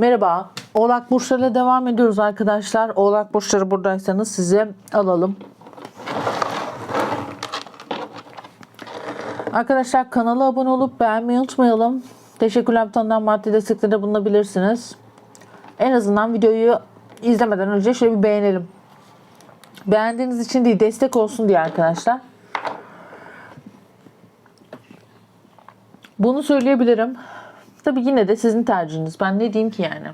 Merhaba. Oğlak burçlarıyla devam ediyoruz arkadaşlar. Oğlak burçları buradaysanız size alalım. Arkadaşlar kanala abone olup beğenmeyi unutmayalım. Teşekkürler butonundan maddi desteklerde bulunabilirsiniz. En azından videoyu izlemeden önce şöyle bir beğenelim. Beğendiğiniz için değil destek olsun diye arkadaşlar. Bunu söyleyebilirim. Tabii yine de sizin tercihiniz. Ben ne diyeyim ki yani.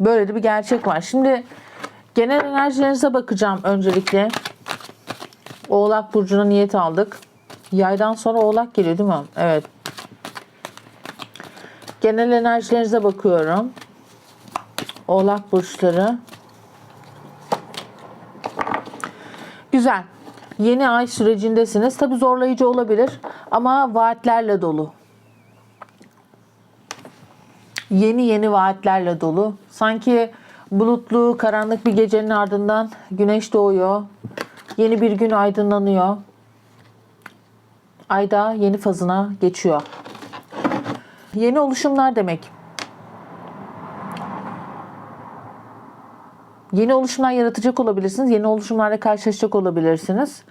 Böyle de bir gerçek var. Şimdi genel enerjilerinize bakacağım öncelikle. Oğlak Burcu'na niyet aldık. Yaydan sonra oğlak geliyor değil mi? Evet. Genel enerjilerinize bakıyorum. Oğlak burçları. Güzel. Yeni ay sürecindesiniz. Tabi zorlayıcı olabilir ama vaatlerle dolu. Yeni yeni vaatlerle dolu. Sanki bulutlu, karanlık bir gecenin ardından güneş doğuyor. Yeni bir gün aydınlanıyor. Ayda yeni fazına geçiyor. Yeni oluşumlar demek. Yeni oluşumlar yaratacak olabilirsiniz. Yeni oluşumlarla karşılaşacak olabilirsiniz.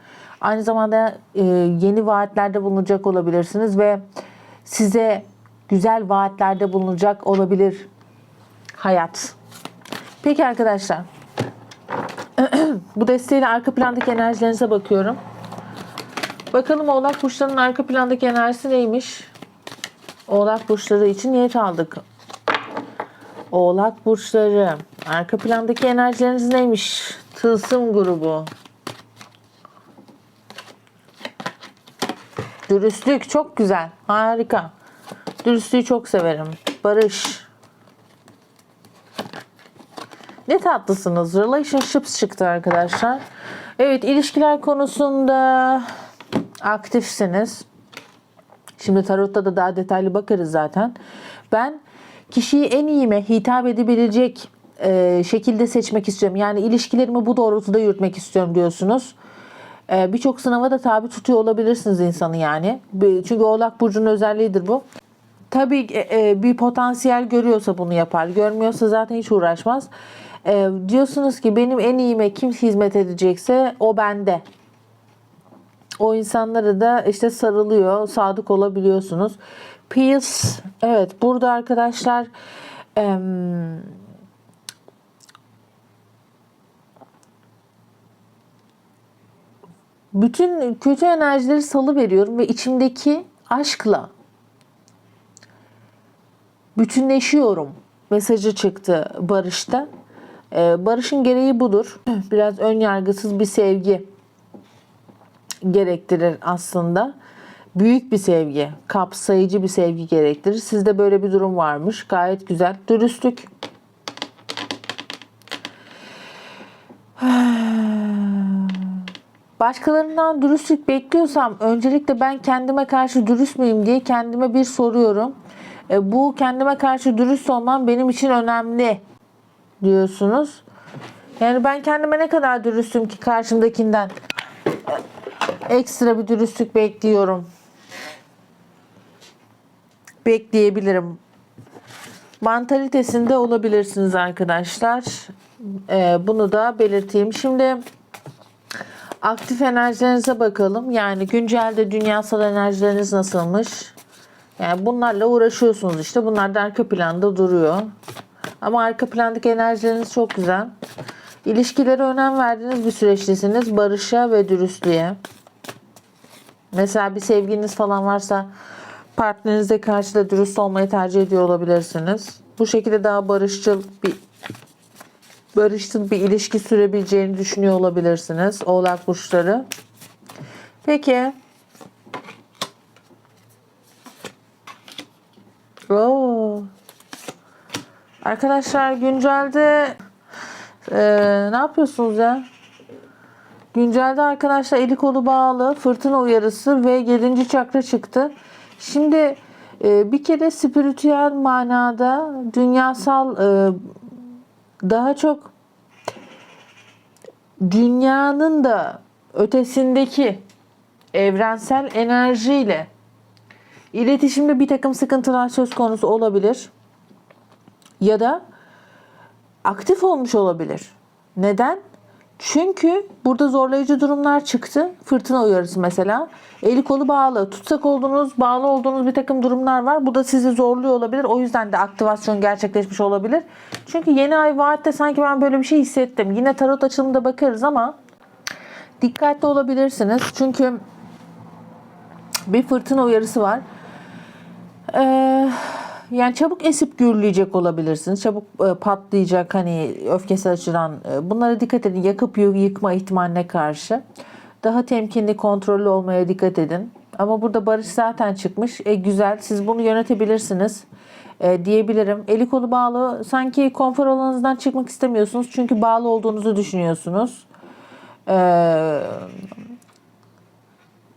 Aynı zamanda e, yeni vaatlerde bulunacak olabilirsiniz ve size güzel vaatlerde bulunacak olabilir hayat. Peki arkadaşlar. Bu desteğiyle arka plandaki enerjilerinize bakıyorum. Bakalım Oğlak Burçları'nın arka plandaki enerjisi neymiş? Oğlak Burçları için niyet aldık. Oğlak Burçları. Arka plandaki enerjileriniz neymiş? Tılsım grubu. Dürüstlük çok güzel. Harika. Dürüstlüğü çok severim. Barış. Ne tatlısınız. Relationships çıktı arkadaşlar. Evet ilişkiler konusunda aktifsiniz. Şimdi tarotta da daha detaylı bakarız zaten. Ben kişiyi en iyime hitap edebilecek e, şekilde seçmek istiyorum. Yani ilişkilerimi bu doğrultuda yürütmek istiyorum diyorsunuz. E, Birçok sınava da tabi tutuyor olabilirsiniz insanı yani. Çünkü Oğlak Burcu'nun özelliğidir bu. Tabii e, e, bir potansiyel görüyorsa bunu yapar. Görmüyorsa zaten hiç uğraşmaz. E, diyorsunuz ki benim en iyime kim hizmet edecekse o bende. O insanlara da işte sarılıyor, sadık olabiliyorsunuz. Peace, evet burada arkadaşlar bütün kötü enerjileri salı veriyorum ve içimdeki aşkla bütünleşiyorum mesajı çıktı Barış'ta. Ee, Barış'ın gereği budur. Biraz ön yargısız bir sevgi gerektirir aslında. Büyük bir sevgi, kapsayıcı bir sevgi gerektirir. Sizde böyle bir durum varmış. Gayet güzel. Dürüstlük. Başkalarından dürüstlük bekliyorsam öncelikle ben kendime karşı dürüst müyüm diye kendime bir soruyorum. E, bu kendime karşı dürüst olmam benim için önemli diyorsunuz. Yani ben kendime ne kadar dürüstüm ki karşımdakinden ekstra bir dürüstlük bekliyorum. Bekleyebilirim. Mantalitesinde olabilirsiniz arkadaşlar. Ee, bunu da belirteyim. Şimdi aktif enerjilerinize bakalım. Yani güncelde dünyasal enerjileriniz nasılmış? Yani bunlarla uğraşıyorsunuz işte. Bunlar da arka planda duruyor. Ama arka plandaki enerjileriniz çok güzel. İlişkilere önem verdiğiniz bir süreçtesiniz. Barışa ve dürüstlüğe. Mesela bir sevginiz falan varsa partnerinize karşı da dürüst olmayı tercih ediyor olabilirsiniz. Bu şekilde daha barışçıl bir barışçıl bir ilişki sürebileceğini düşünüyor olabilirsiniz. Oğlak burçları. Peki. Oo. Arkadaşlar güncelde eee, ne yapıyorsunuz ya? Güncelde arkadaşlar eli kolu bağlı fırtına uyarısı ve 7. çakra çıktı. Şimdi e, bir kere spiritüel manada dünyasal e, daha çok dünyanın da ötesindeki evrensel enerjiyle İletişimde bir takım sıkıntılar söz konusu olabilir. Ya da aktif olmuş olabilir. Neden? Çünkü burada zorlayıcı durumlar çıktı. Fırtına uyarısı mesela. Eli kolu bağlı. Tutsak olduğunuz, bağlı olduğunuz bir takım durumlar var. Bu da sizi zorluyor olabilir. O yüzden de aktivasyon gerçekleşmiş olabilir. Çünkü yeni ay vaatte sanki ben böyle bir şey hissettim. Yine tarot açılımında bakarız ama dikkatli olabilirsiniz. Çünkü bir fırtına uyarısı var. Ee, yani çabuk esip gürleyecek olabilirsiniz. Çabuk e, patlayacak hani öfkesi açılan. e, bunlara dikkat edin. Yakıp yı- yıkma ihtimaline karşı. Daha temkinli, kontrollü olmaya dikkat edin. Ama burada barış zaten çıkmış. E, güzel. Siz bunu yönetebilirsiniz. e, diyebilirim. Eli kolu bağlı. Sanki konfor alanınızdan çıkmak istemiyorsunuz. Çünkü bağlı olduğunuzu düşünüyorsunuz. Eee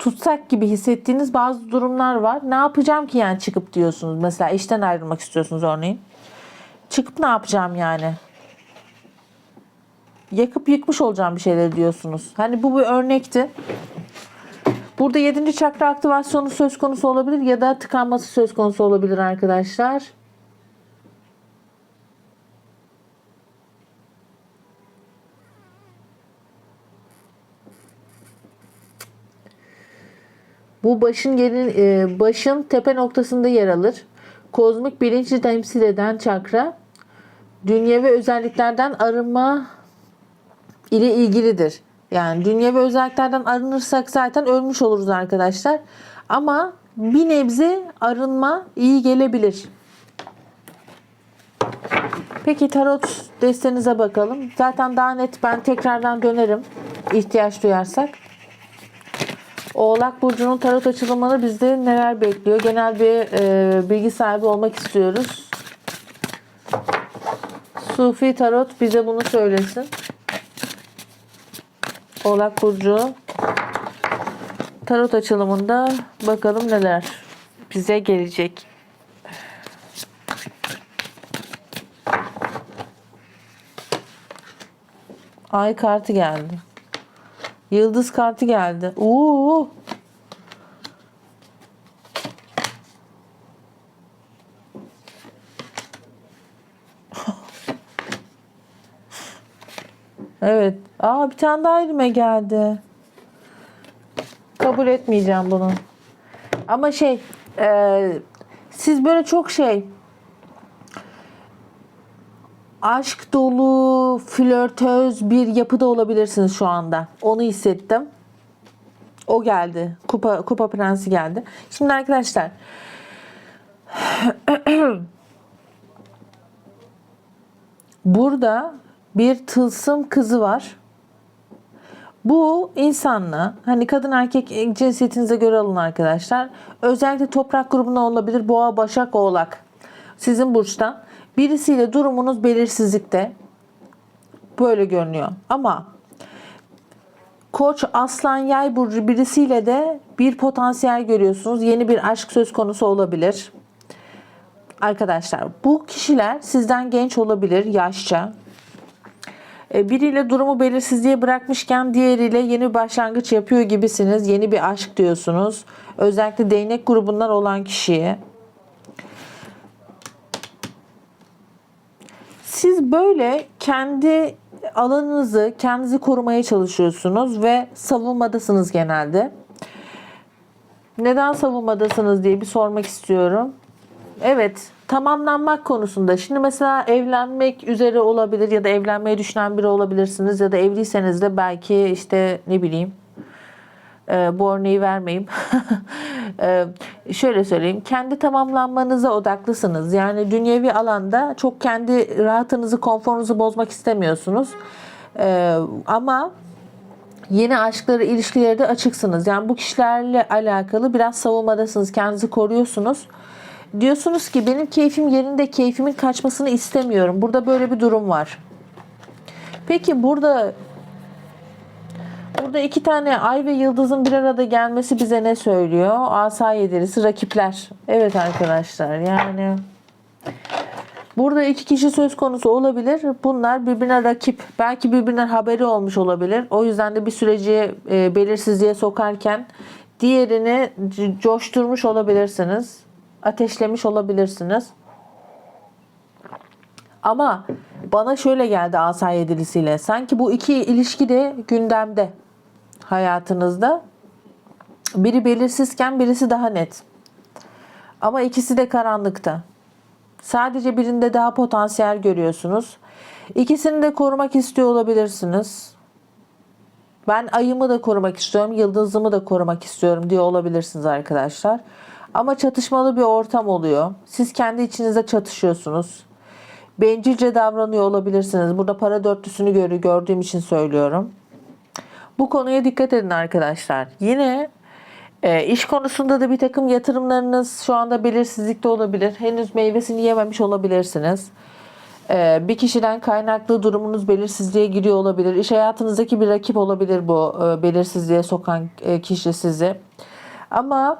tutsak gibi hissettiğiniz bazı durumlar var. Ne yapacağım ki yani çıkıp diyorsunuz. Mesela işten ayrılmak istiyorsunuz örneğin. Çıkıp ne yapacağım yani? Yakıp yıkmış olacağım bir şeyleri diyorsunuz. Hani bu bir örnekti. Burada 7. çakra aktivasyonu söz konusu olabilir ya da tıkanması söz konusu olabilir arkadaşlar. Bu başın yerin, e, başın tepe noktasında yer alır. Kozmik bilinci temsil eden çakra dünyevi özelliklerden arınma ile ilgilidir. Yani dünyevi özelliklerden arınırsak zaten ölmüş oluruz arkadaşlar. Ama bir nebze arınma iyi gelebilir. Peki tarot destenize bakalım. Zaten daha net ben tekrardan dönerim ihtiyaç duyarsak. Oğlak Burcu'nun tarot açılımını bizde neler bekliyor? Genel bir e, bilgi sahibi olmak istiyoruz. Sufi Tarot bize bunu söylesin. Oğlak Burcu tarot açılımında bakalım neler bize gelecek. Ay kartı geldi. Yıldız kartı geldi. Oo. Evet. Aa bir tane daha elime geldi. Kabul etmeyeceğim bunu. Ama şey e, siz böyle çok şey aşk dolu, flörtöz bir yapıda olabilirsiniz şu anda. Onu hissettim. O geldi. Kupa Kupa Prensi geldi. Şimdi arkadaşlar burada bir tılsım kızı var. Bu insanla hani kadın erkek cinsiyetinize göre alın arkadaşlar. Özellikle toprak grubunda olabilir. Boğa, Başak, Oğlak. Sizin burçtan. Birisiyle durumunuz belirsizlikte. Böyle görünüyor. Ama Koç, Aslan, Yay burcu birisiyle de bir potansiyel görüyorsunuz. Yeni bir aşk söz konusu olabilir. Arkadaşlar bu kişiler sizden genç olabilir yaşça. E, Biriyle durumu belirsizliğe bırakmışken diğeriyle yeni bir başlangıç yapıyor gibisiniz. Yeni bir aşk diyorsunuz. Özellikle değnek grubundan olan kişiye. Siz böyle kendi alanınızı, kendinizi korumaya çalışıyorsunuz ve savunmadasınız genelde. Neden savunmadasınız diye bir sormak istiyorum. Evet, tamamlanmak konusunda. Şimdi mesela evlenmek üzere olabilir ya da evlenmeyi düşünen biri olabilirsiniz ya da evliyseniz de belki işte ne bileyim e, bu örneği vermeyeyim. e, şöyle söyleyeyim. Kendi tamamlanmanıza odaklısınız. Yani dünyevi alanda çok kendi rahatınızı, konforunuzu bozmak istemiyorsunuz. E, ama yeni aşkları, ilişkileri de açıksınız. Yani bu kişilerle alakalı biraz savunmadasınız. Kendinizi koruyorsunuz. Diyorsunuz ki benim keyfim yerinde, keyfimin kaçmasını istemiyorum. Burada böyle bir durum var. Peki burada Burada iki tane ay ve yıldızın bir arada gelmesi bize ne söylüyor? Asa yedirisi rakipler. Evet arkadaşlar yani burada iki kişi söz konusu olabilir. Bunlar birbirine rakip. Belki birbirinden haberi olmuş olabilir. O yüzden de bir süreci e, belirsizliğe sokarken Diğerini coşturmuş olabilirsiniz. Ateşlemiş olabilirsiniz. Ama bana şöyle geldi asa yedilisiyle. Sanki bu iki ilişki de gündemde hayatınızda. Biri belirsizken birisi daha net. Ama ikisi de karanlıkta. Sadece birinde daha potansiyel görüyorsunuz. İkisini de korumak istiyor olabilirsiniz. Ben ayımı da korumak istiyorum, yıldızımı da korumak istiyorum diye olabilirsiniz arkadaşlar. Ama çatışmalı bir ortam oluyor. Siz kendi içinizde çatışıyorsunuz. Bencilce davranıyor olabilirsiniz. Burada para dörtlüsünü görü gördüğüm için söylüyorum. Bu konuya dikkat edin arkadaşlar. Yine e, iş konusunda da bir takım yatırımlarınız şu anda belirsizlikte olabilir. Henüz meyvesini yememiş olabilirsiniz. E, bir kişiden kaynaklı durumunuz belirsizliğe giriyor olabilir. İş hayatınızdaki bir rakip olabilir bu e, belirsizliğe sokan e, kişi sizi. Ama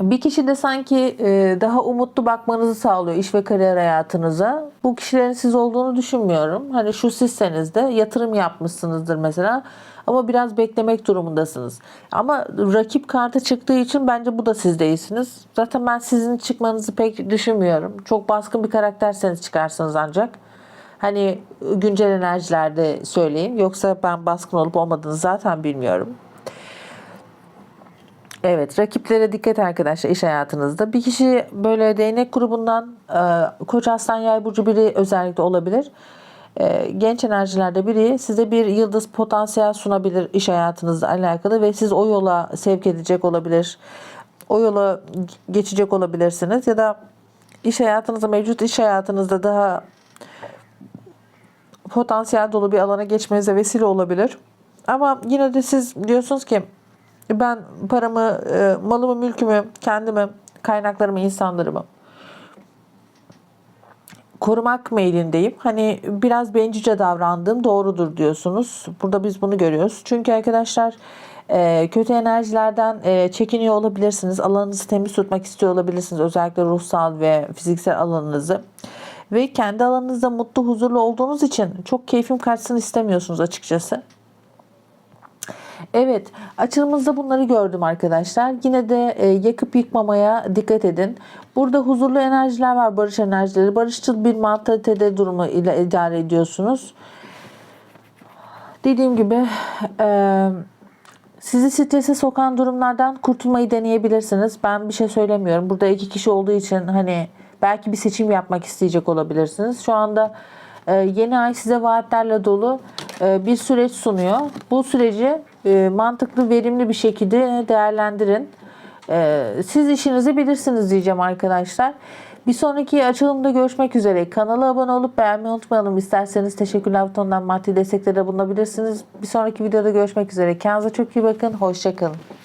bir kişi de sanki e, daha umutlu bakmanızı sağlıyor iş ve kariyer hayatınıza. Bu kişilerin siz olduğunu düşünmüyorum. Hani şu sizseniz de yatırım yapmışsınızdır mesela. Ama biraz beklemek durumundasınız. Ama rakip kartı çıktığı için bence bu da siz değilsiniz. Zaten ben sizin çıkmanızı pek düşünmüyorum. Çok baskın bir karakterseniz çıkarsınız ancak. Hani güncel enerjilerde söyleyeyim. Yoksa ben baskın olup olmadığını zaten bilmiyorum. Evet, rakiplere dikkat arkadaşlar iş hayatınızda. Bir kişi böyle değnek grubundan e, Koç Aslan Yay burcu biri özellikle olabilir. E, genç enerjilerde biri size bir yıldız potansiyel sunabilir iş hayatınızla alakalı ve siz o yola sevk edecek olabilir. O yola geçecek olabilirsiniz ya da iş hayatınızda mevcut iş hayatınızda daha potansiyel dolu bir alana geçmenize vesile olabilir. Ama yine de siz diyorsunuz ki ben paramı, e, malımı, mülkümü, kendimi, kaynaklarımı, insanlarımı korumak meylindeyim. Hani biraz bencilce davrandığım doğrudur diyorsunuz. Burada biz bunu görüyoruz. Çünkü arkadaşlar e, kötü enerjilerden e, çekiniyor olabilirsiniz. Alanınızı temiz tutmak istiyor olabilirsiniz. Özellikle ruhsal ve fiziksel alanınızı. Ve kendi alanınızda mutlu, huzurlu olduğunuz için çok keyfim kaçsın istemiyorsunuz açıkçası. Evet, açılımızda bunları gördüm arkadaşlar. Yine de e, yakıp yıkmamaya dikkat edin. Burada huzurlu enerjiler var, barış enerjileri. Barışçıl bir mantalitede durumu ile idare ediyorsunuz. Dediğim gibi e, sizi strese sokan durumlardan kurtulmayı deneyebilirsiniz. Ben bir şey söylemiyorum. Burada iki kişi olduğu için hani belki bir seçim yapmak isteyecek olabilirsiniz. Şu anda e, yeni ay size vaatlerle dolu e, bir süreç sunuyor. Bu süreci e, mantıklı, verimli bir şekilde değerlendirin. E, siz işinizi bilirsiniz diyeceğim arkadaşlar. Bir sonraki açılımda görüşmek üzere. Kanala abone olup beğenmeyi unutmayalım. İsterseniz teşekkürler butonundan maddi desteklerde bulunabilirsiniz. Bir sonraki videoda görüşmek üzere. Kendinize çok iyi bakın. Hoşçakalın.